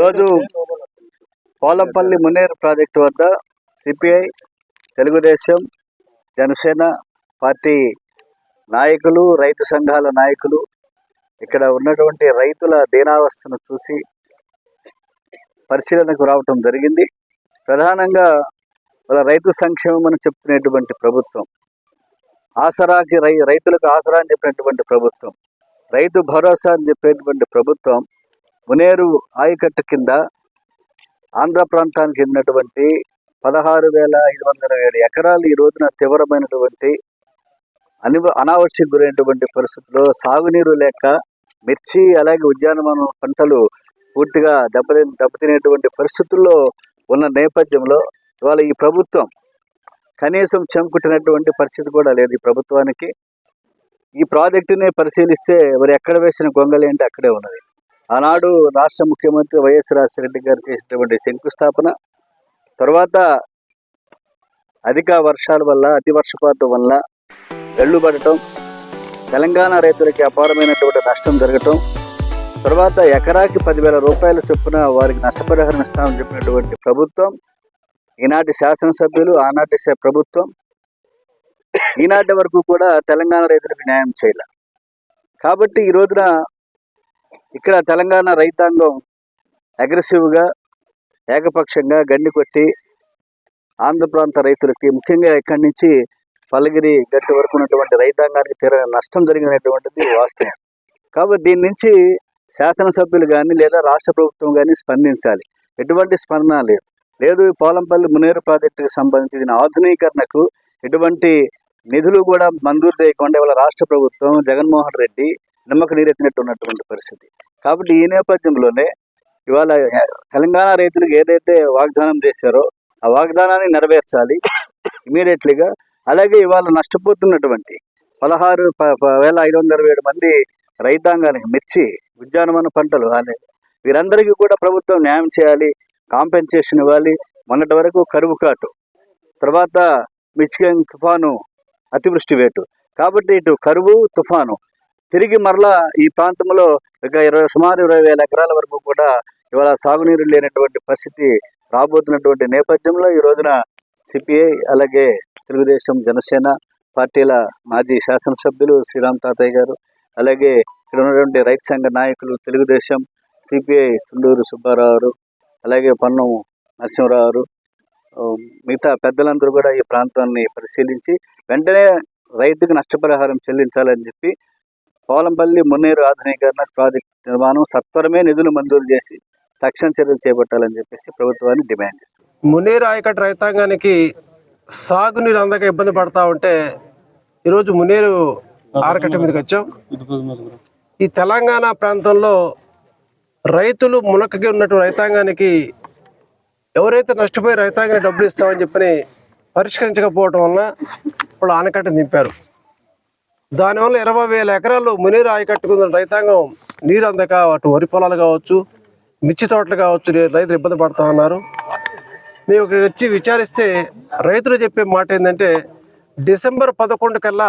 ఈరోజు పోలంపల్లి మునేరు ప్రాజెక్టు వద్ద CPI Telugudesam Janasena party నాయకులు రైతు సంఘాల నాయకులు ఇక్కడ ఉన్నటువంటి రైతుల దీనావస్థను చూసి పరిశీలనకు రావటం జరిగింది. ప్రధానంగా వాళ్ళ రైతు సంక్షేమం అని చెప్తున్నటువంటి ప్రభుత్వం ఆసరాకి రై రైతులకు ఆసరా అని చెప్పినటువంటి ప్రభుత్వం రైతు భరోసా అని చెప్పేటువంటి ప్రభుత్వం మునేరు ఆయకట్టు కింద ఆంధ్ర ప్రాంతానికి చెందినటువంటి పదహారు వేల ఐదు వందల ఏడు ఎకరాలు ఈ రోజున తీవ్రమైనటువంటి అని అనావశ్యం గురైనటువంటి పరిస్థితుల్లో సాగునీరు లేక మిర్చి అలాగే ఉద్యానవన పంటలు పూర్తిగా దెబ్బతి దెబ్బతినేటువంటి పరిస్థితుల్లో ఉన్న నేపథ్యంలో ఇవాళ ఈ ప్రభుత్వం కనీసం చెంకుట్టినటువంటి పరిస్థితి కూడా లేదు ఈ ప్రభుత్వానికి. ఈ ప్రాజెక్టుని పరిశీలిస్తే మరి ఎక్కడ వేసిన గొంగలేంటి అంటే అక్కడే ఉన్నది. ఆనాడు రాష్ట్ర ముఖ్యమంత్రి వైఎస్ రాజశేఖర గారు చేసినటువంటి శంకుస్థాపన తర్వాత అధిక వర్షాల వల్ల అతి వర్షపాతం వల్ల గళ్ళు పడటం తెలంగాణ రైతులకి అపారమైనటువంటి నష్టం జరగటం తర్వాత ఎకరాకి పదివేల రూపాయల చొప్పున వారికి నష్టపరిహారం ఇస్తామని చెప్పినటువంటి ప్రభుత్వం ఈనాటి శాసనసభ్యులు ఆనాటి ప్రభుత్వం ఈనాటి వరకు కూడా తెలంగాణ రైతులకు న్యాయం చేయాలి. కాబట్టి ఈ రోజున ఇక్కడ తెలంగాణ రైతాంగం అగ్రెసివ్గా ఏకపక్షంగా గండి కొట్టి ఆంధ్ర ప్రాంత రైతులకి ముఖ్యంగా ఇక్కడి నుంచి పల్లగిరి గట్టి వరకు ఉన్నటువంటి రైతాంగానికి తీర నష్టం జరిగినటువంటిది వాస్తవం. కాబట్టి దీని నుంచి శాసనసభ్యులు కానీ లేదా రాష్ట్ర ప్రభుత్వం కానీ స్పందించాలి. ఎటువంటి స్పందన లేదు. లేదు పోలంపల్లి మునేరు ప్రాజెక్టుకు సంబంధించి దీని ఆధునీకరణకు ఎటువంటి నిధులు కూడా మంజూరు చేయకుండా ఇవాళ రాష్ట్ర ప్రభుత్వం జగన్మోహన్ రెడ్డి నిమ్మక నీరెత్తినట్టు ఉన్నటువంటి పరిస్థితి. కాబట్టి ఈ నేపథ్యంలోనే ఇవాళ తెలంగాణ రైతులకు ఏదైతే వాగ్దానం చేశారో ఆ వాగ్దానాన్ని నెరవేర్చాలి ఇమీడియట్లీగా. అలాగే ఇవాళ నష్టపోతున్నటువంటి పదహారు ప- వేల ఐదు వందల ఇరవై ఏడు మంది రైతాంగానికి మిర్చి ఉద్యానవన పంటలు అనే వీరందరికీ కూడా ప్రభుత్వం న్యాయం చేయాలి కాంపెన్సేషన్ ఇవ్వాలి. మొన్నటి వరకు కరువు కాటు తర్వాత మిచిగన్ తుఫాను అతివృష్టి వేటు. కాబట్టి ఇటు కరువు తుఫాను తిరిగి మరలా ఈ ప్రాంతంలో ఇక ఇరవై సుమారు ఇరవై వేల ఎకరాల వరకు కూడా ఇవాళ సాగునీరు లేనటువంటి పరిస్థితి రాబోతున్నటువంటి నేపథ్యంలో ఈ రోజున సిపిఐ అలాగే తెలుగుదేశం జనసేన పార్టీల మాజీ శాసనసభ్యులు శ్రీరామ్ తాతయ్య గారు అలాగే ఇక్కడ ఉన్నటువంటి రైతు సంఘ నాయకులు తెలుగుదేశం సిపిఐ తుండూరు సుబ్బారావు అలాగే పన్నం నరసింహరావు మిగతా పెద్దలందరూ కూడా ఈ ప్రాంతాన్ని పరిశీలించి వెంటనే రైతుకు నష్టపరిహారం చెల్లించాలని చెప్పి పోలంపల్లి మున్నేరు ఆధునీకరణ ప్రాజెక్టు నిర్మాణం సత్వరమే నిధులు మంజూరు చేసి తక్షణ చర్యలు చేపట్టాలని చెప్పేసి ప్రభుత్వాన్ని డిమాండ్ మునేరు మునీరు ఆయకట్టు రైతాంగానికి సాగునీరు అందక ఇబ్బంది పడతా ఉంటే ఈరోజు మునేరు ఆరకట్ట మీదకి వచ్చాం. ఈ తెలంగాణ ప్రాంతంలో రైతులు మునకకి ఉన్నట్టు రైతాంగానికి ఎవరైతే నష్టపోయి రైతాంగానికి డబ్బులు ఇస్తామని చెప్పని పరిష్కరించకపోవటం వలన వాళ్ళు ఆనకట్ట నింపారు. దానివల్ల ఇరవై వేల ఎకరాలు మునీరు ఆయకట్టుకున్న రైతాంగం నీరు అందక అటు వరి పొలాలు కావచ్చు మిర్చి తోటలు కావచ్చు రైతులు ఇబ్బంది పడుతూ ఉన్నారు. మేము ఇక్కడికి వచ్చి విచారిస్తే రైతులు చెప్పే మాట ఏంటంటే డిసెంబర్ పదకొండు కల్లా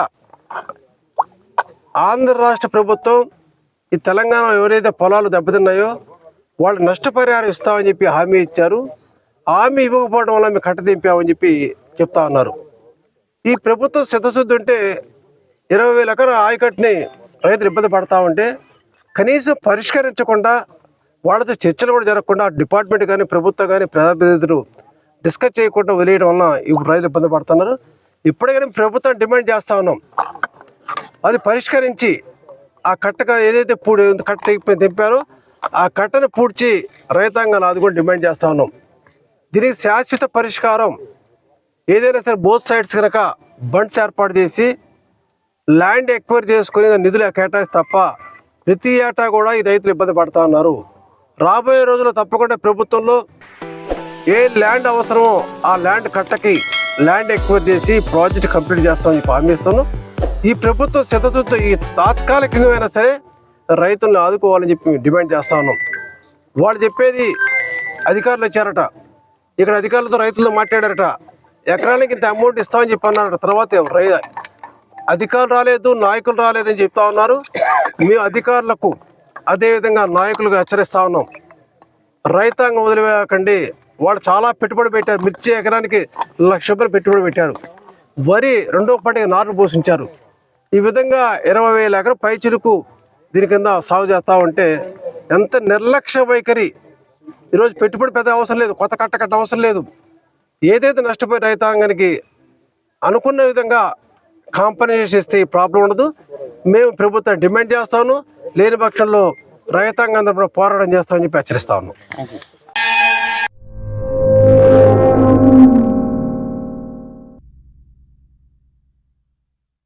ఆంధ్ర రాష్ట్ర ప్రభుత్వం ఈ తెలంగాణ ఎవరైతే పొలాలు దెబ్బతిన్నాయో వాళ్ళు నష్టపరిహారం ఇస్తామని చెప్పి హామీ ఇచ్చారు. హామీ ఇవ్వకపోవడం వల్ల మేము కట్టదింపామని చెప్పి చెప్తా ఉన్నారు. ఈ ప్రభుత్వం సిద్ధశుద్ధి ఉంటే ఇరవై వేల ఎకరా ఆయకట్టుని రైతులు ఇబ్బంది పడతా ఉంటే కనీసం పరిష్కరించకుండా వాళ్ళతో చర్చలు కూడా జరగకుండా డిపార్ట్మెంట్ కానీ ప్రభుత్వం కానీ ప్రజాప్రతినిధులు డిస్కస్ చేయకుండా వదిలేయడం వలన ఇప్పుడు రైతులు ఇబ్బంది పడుతున్నారు. ఇప్పటికైనా ప్రభుత్వం డిమాండ్ చేస్తా ఉన్నాం. అది పరిష్కరించి ఆ కట్టగా ఏదైతే పూడి కట్ట తెప్పి తెంపారో ఆ కట్టను పూడ్చి రైతాంగాలు అది కూడా డిమాండ్ చేస్తా ఉన్నాం. దీనికి శాశ్వత పరిష్కారం ఏదైనా సరే బోత్ సైడ్స్ కనుక బండ్స్ ఏర్పాటు చేసి ల్యాండ్ ఎక్వైర్ చేసుకుని నిధులు కేటాయిస్తే తప్ప ప్రతి ఏటా కూడా ఈ రైతులు ఇబ్బంది పడతా ఉన్నారు. రాబోయే రోజుల్లో తప్పకుండా ప్రభుత్వంలో ఏ ల్యాండ్ అవసరమో ఆ ల్యాండ్ కట్టకి ల్యాండ్ ఎక్వైర్ చేసి ప్రాజెక్ట్ కంప్లీట్ చేస్తామని చెప్పి ఈ ప్రభుత్వం సిద్ధతతో ఈ తాత్కాలికంగా అయినా సరే రైతులను ఆదుకోవాలని చెప్పి డిమాండ్ చేస్తా ఉన్నాం. వాళ్ళు చెప్పేది అధికారులు వచ్చారట. ఇక్కడ అధికారులతో రైతులతో మాట్లాడారట. ఎకరానికి ఇంత అమౌంట్ ఇస్తామని చెప్పి అన్నారట. తర్వాత రై అధికారులు రాలేదు నాయకులు రాలేదని చెప్తా ఉన్నారు. మేము అధికారులకు అదేవిధంగా నాయకులకు హెచ్చరిస్తా ఉన్నాం. రైతాంగం వదిలివేయకండి. వాళ్ళు చాలా పెట్టుబడి పెట్టారు. మిర్చి ఎకరానికి లక్ష రూపాయలు పెట్టుబడి పెట్టారు. వరి రెండో పంటకి నారు పోషించారు. ఈ విధంగా ఇరవై వేల ఎకరం పై చిరుకు దీని కింద సాగు చేస్తా ఉంటే ఎంత నిర్లక్ష్య వైఖరి. ఈరోజు పెట్టుబడి పెద్ద అవసరం లేదు. కొత్త కట్ట కట్ట అవసరం లేదు. ఏదైతే నష్టపోయి రైతాంగానికి అనుకున్న విధంగా కాంపన్సేషన్ ఇస్తే ఈ ప్రాబ్లం ఉండదు. మేము ప్రభుత్వం డిమాండ్ చేస్తాను. లేని పక్షంలో రైతాంగం తరపున పోరాటం చేస్తామని చెప్పి హెచ్చరిస్తా ఉన్నాం.